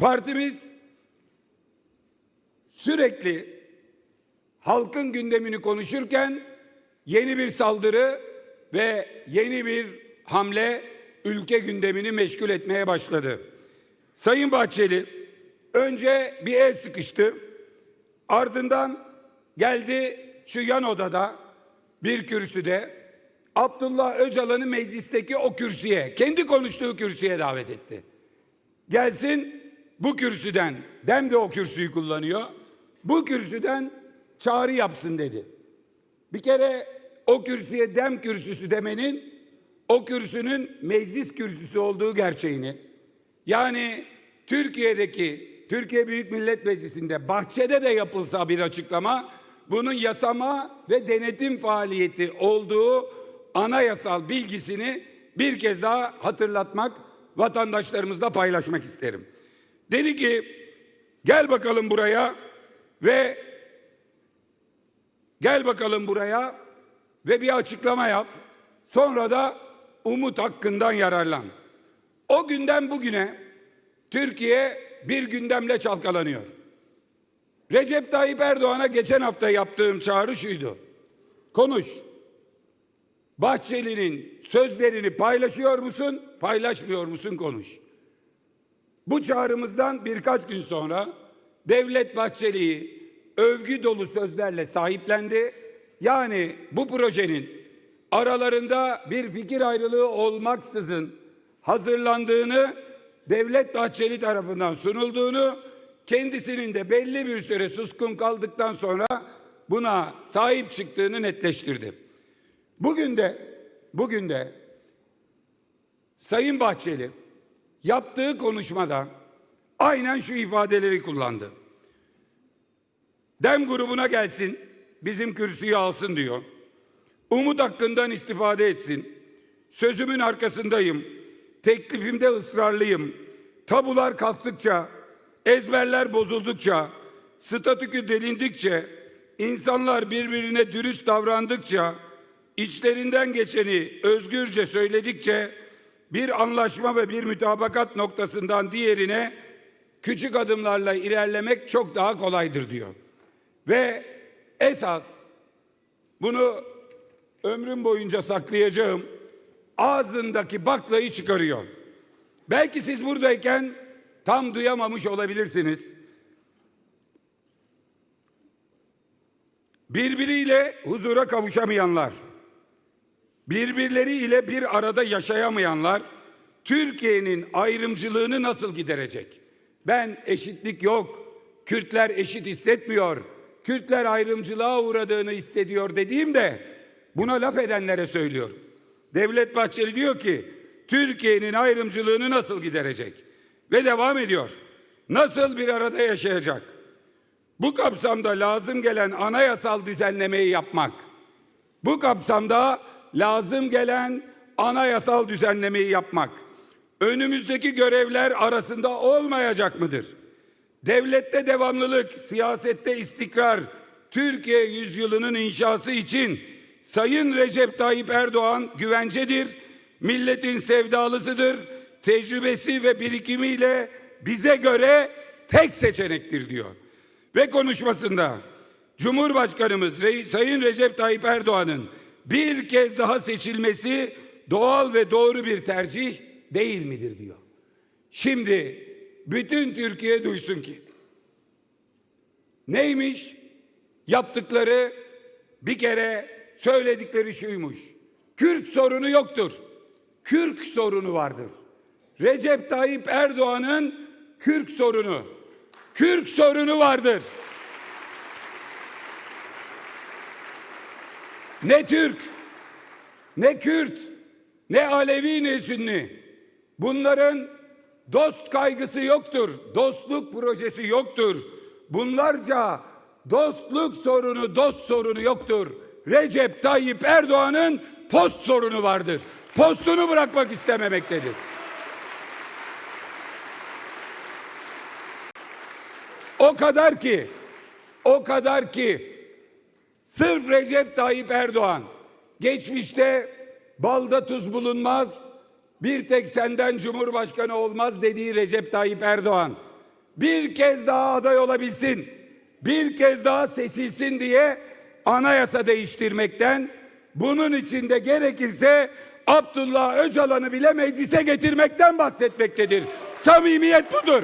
Partimiz sürekli halkın gündemini konuşurken yeni bir saldırı ve yeni bir hamle ülke gündemini meşgul etmeye başladı. Sayın Bahçeli önce bir el sıkıştı. Ardından geldi şu yan odada bir kürsüde Abdullah Öcalan'ı meclisteki o kürsüye, kendi konuştuğu kürsüye davet etti. Gelsin bu kürsüden, Dem de o kürsüyü kullanıyor. Bu kürsüden çağrı yapsın dedi. Bir kere o kürsüye Dem kürsüsü demenin o kürsünün meclis kürsüsü olduğu gerçeğini yani Türkiye'deki Türkiye Büyük Millet Meclisi'nde bahçede de yapılsa bir açıklama bunun yasama ve denetim faaliyeti olduğu anayasal bilgisini bir kez daha hatırlatmak vatandaşlarımızla paylaşmak isterim. Dedi ki gel bakalım buraya ve gel bakalım buraya ve bir açıklama yap. Sonra da umut hakkından yararlan. O günden bugüne Türkiye bir gündemle çalkalanıyor. Recep Tayyip Erdoğan'a geçen hafta yaptığım çağrı şuydu. Konuş. Bahçeli'nin sözlerini paylaşıyor musun, paylaşmıyor musun konuş. Bu çağrımızdan birkaç gün sonra Devlet Bahçeli'yi övgü dolu sözlerle sahiplendi. Yani bu projenin aralarında bir fikir ayrılığı olmaksızın hazırlandığını Devlet Bahçeli tarafından sunulduğunu kendisinin de belli bir süre suskun kaldıktan sonra buna sahip çıktığını netleştirdi. Bugün de bugün de Sayın Bahçeli yaptığı konuşmada aynen şu ifadeleri kullandı. Dem grubuna gelsin, bizim kürsüyü alsın diyor. Umut hakkından istifade etsin. Sözümün arkasındayım. Teklifimde ısrarlıyım. Tabular kalktıkça, ezberler bozuldukça, statükü delindikçe, insanlar birbirine dürüst davrandıkça, içlerinden geçeni özgürce söyledikçe bir anlaşma ve bir mütabakat noktasından diğerine küçük adımlarla ilerlemek çok daha kolaydır diyor. Ve esas bunu ömrüm boyunca saklayacağım ağzındaki baklayı çıkarıyor. Belki siz buradayken tam duyamamış olabilirsiniz. Birbiriyle huzura kavuşamayanlar, birbirleriyle bir arada yaşayamayanlar Türkiye'nin ayrımcılığını nasıl giderecek? Ben eşitlik yok, Kürtler eşit hissetmiyor, Kürtler ayrımcılığa uğradığını hissediyor dediğimde buna laf edenlere söylüyorum. Devlet Bahçeli diyor ki Türkiye'nin ayrımcılığını nasıl giderecek? Ve devam ediyor. Nasıl bir arada yaşayacak? Bu kapsamda lazım gelen anayasal düzenlemeyi yapmak. Bu kapsamda lazım gelen anayasal düzenlemeyi yapmak. Önümüzdeki görevler arasında olmayacak mıdır? Devlette devamlılık, siyasette istikrar, Türkiye yüzyılının inşası için Sayın Recep Tayyip Erdoğan güvencedir, milletin sevdalısıdır, tecrübesi ve birikimiyle bize göre tek seçenektir diyor. Ve konuşmasında Cumhurbaşkanımız Sayın Recep Tayyip Erdoğan'ın bir kez daha seçilmesi doğal ve doğru bir tercih değil midir diyor. Şimdi bütün Türkiye duysun ki neymiş yaptıkları bir kere söyledikleri şuymuş. Kürt sorunu yoktur. Kürk sorunu vardır. Recep Tayyip Erdoğan'ın Kürk sorunu. Kürk sorunu vardır. Ne Türk, ne Kürt, ne Alevi ne Sünni. Bunların dost kaygısı yoktur. Dostluk projesi yoktur. Bunlarca dostluk sorunu, dost sorunu yoktur. Recep Tayyip Erdoğan'ın post sorunu vardır. Postunu bırakmak istememektedir. O kadar ki, o kadar ki sırf Recep Tayyip Erdoğan geçmişte balda tuz bulunmaz, bir tek senden cumhurbaşkanı olmaz dediği Recep Tayyip Erdoğan bir kez daha aday olabilsin, bir kez daha seçilsin diye anayasa değiştirmekten, bunun içinde gerekirse Abdullah Öcalan'ı bile meclise getirmekten bahsetmektedir. Samimiyet budur.